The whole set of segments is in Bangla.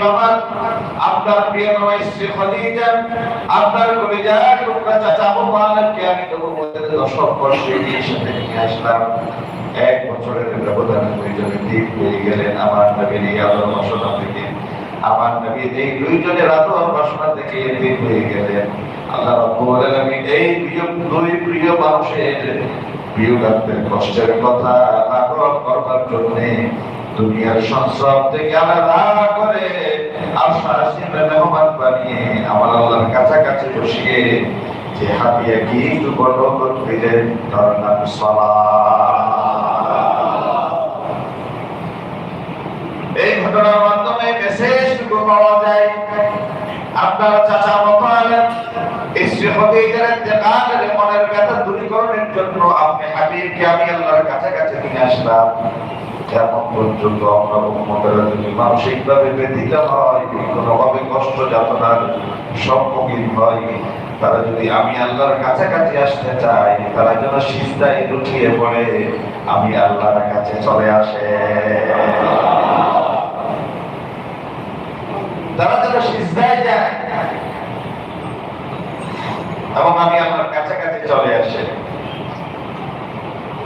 আমার, আপনার প্রিয় আপনার কলিজার টুকরা হয়ে গেলেন আল্লাহ রাব্বুল আলামিন এই প্রিয়, দুই প্রিয় মানুষের বিয়োগাত্মের কষ্টের কথা আগ্রহ করবার জন্য দুনিয়ার সংসব থেকে আলাদা করে। আশা আসিমে মেহমান বানিয়ে আমার আল্লাহর কাছাকাছি বসিয়ে যে হাতিয়া কি একটু বরকত দিলেন তার নাম এই ঘটনার মাধ্যমে মেসেজটুকু পাওয়া যায়। চাচা ইন্তেকালের মনের ব্যথা দূরীকরণের জন্য আপনি হাবিবকে আমি আসলাম। যেমন পর্যন্ত আমরা উম্মতেরা যদি মানসিকভাবে ব্যথিত হয়, কোনোভাবে কষ্ট যাতনার সম্মুখীন হয়, তারা যদি আমি আল্লাহর কাছাকাছি আসতে চাই, তারা যেন সিজদায় লুটিয়ে পড়ে, আমি আল্লাহর কাছে চলে আসে। তারা যেন সিজদায় যায়। এবং আমি আমার কাছাকাছি চলে আসে।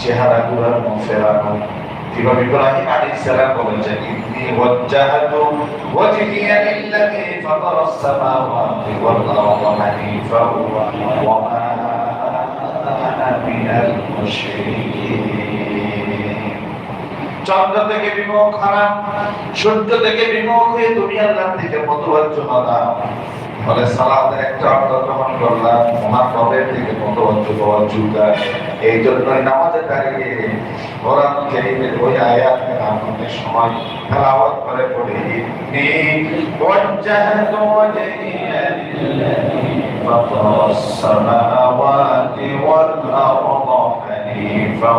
চেহারা গুলার মুখ ফেরানো ইমাম ইব্রাহিম আলাইহিস সালাম বলেছেন ইন্নী ওয়াজ্জাহাতু ওয়াজহিয়া সামাওয়াতি ওয়াল হানিফা ওয়া মা চন্দ্র থেকে বিমুখ হারাম সূর্য থেকে বিমুখ হয়ে দুনিয়ার থেকে মতবাজ্য হওয়া ফলে সালাতের একটা অর্থ গ্রহণ করলাম আমার রবের থেকে মতবাজ্য হওয়া যুগা এই জন্যই নামাজে দাঁড়িয়ে কোরআন কারীমের ওই আয়াত আমাদের সময় তেলাওয়াত করে পড়ে। লিল্লাযী ফাতারাস সামাওয়াতি ওয়াল আরদা হানিফা